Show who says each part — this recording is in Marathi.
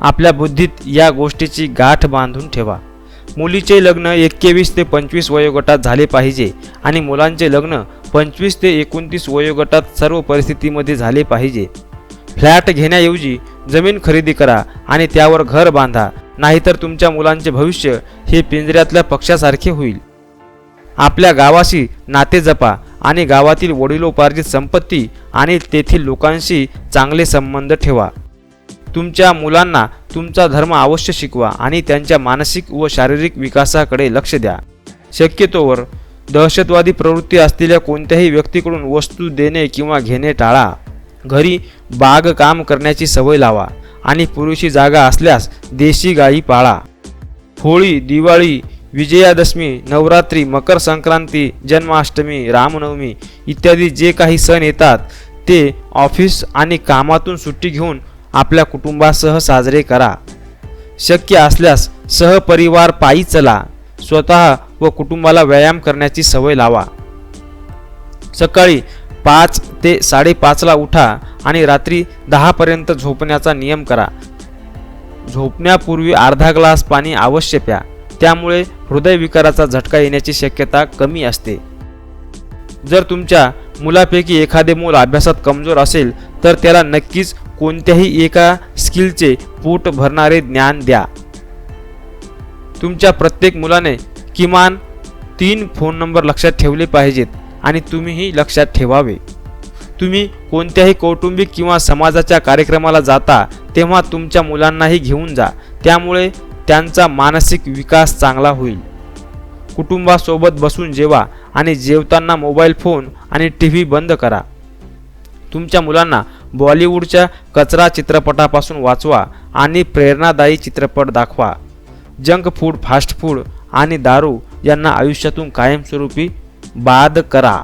Speaker 1: आपल्या बुद्धीत या गोष्टीची गाठ बांधून ठेवा. मुलीचे लग्न एक्केवीस ते पंचवीस वयोगटात झाले पाहिजे आणि मुलांचे लग्न पंचवीस ते एकोणतीस वयोगटात सर्व परिस्थितीमध्ये झाले पाहिजे. फ्लॅट घेण्याऐवजी जमीन खरेदी करा आणि त्यावर घर बांधा नाहीतर तुमच्या मुलांचे भविष्य हे पिंजऱ्यातल्या पक्षासारखे होईल. आपल्या गावाशी नाते जपा आणि गावातील वडिलोपार्जित संपत्ती आणि तेथील लोकांशी चांगले संबंध ठेवा. तुमच्या मुलांना तुमचा धर्म अवश्य शिकवा आणि त्यांच्या मानसिक व शारीरिक विकासाकडे लक्ष द्या. शक्यतोवर दहशतवादी प्रवृत्ती असलेल्या कोणत्याही व्यक्तीकडून वस्तू देणे किंवा घेणे टाळा. घरी बागकाम करण्याची सवय लावा आणि पुरुषी जागा असल्यास देशी गायी पाळा. होळी दिवाळी विजयादशमी नवरात्री मकर संक्रांती जन्माष्टमी रामनवमी इत्यादी जे काही सण येतात ते ऑफिस आणि कामातून सुट्टी घेऊन आपल्या कुटुंबासह साजरे करा. शक्य असल्यास सहपरिवार पायी चला. स्वतः व कुटुंबाला व्यायाम करण्याची सवय लावा. सकाळी पाच ते साडेपाचला उठा आणि रात्री दहापर्यंत झोपण्याचा नियम करा. झोपण्यापूर्वी अर्धा ग्लास पाणी अवश्य प्या. त्यामुळे हृदयविकाराचा झटका येण्याची शक्यता कमी असते. जर तुमच्या मुलापैकी एखादे मूल अभ्यासात कमजोर असेल तर त्याला नक्कीच कोणत्याही एका स्किलचे पोट भरणारे ज्ञान द्या. तुमच्या प्रत्येक मुलाने किमान तीन फोन नंबर लक्षात ठेवले पाहिजेत आणि तुम्हीही लक्षात ठेवावे. तुम्ही कोणत्याही कौटुंबिक किंवा समाजाच्या कार्यक्रमाला जाता तेव्हा तुमच्या मुलांनाही घेऊन जा. त्यामुळे त्यांचा मानसिक विकास चांगला होईल. कुटुंबासोबत बसून जेवा आणि जेवताना मोबाईल फोन आणि टी व्ही बंद करा. तुमच्या मुलांना बॉलिवूडच्या कचरा चित्रपटापासून वाचवा आणि प्रेरणादायी चित्रपट दाखवा. जंक फूड फास्ट फूड आणि दारू यांना आयुष्यातून कायमस्वरूपी बाद करा.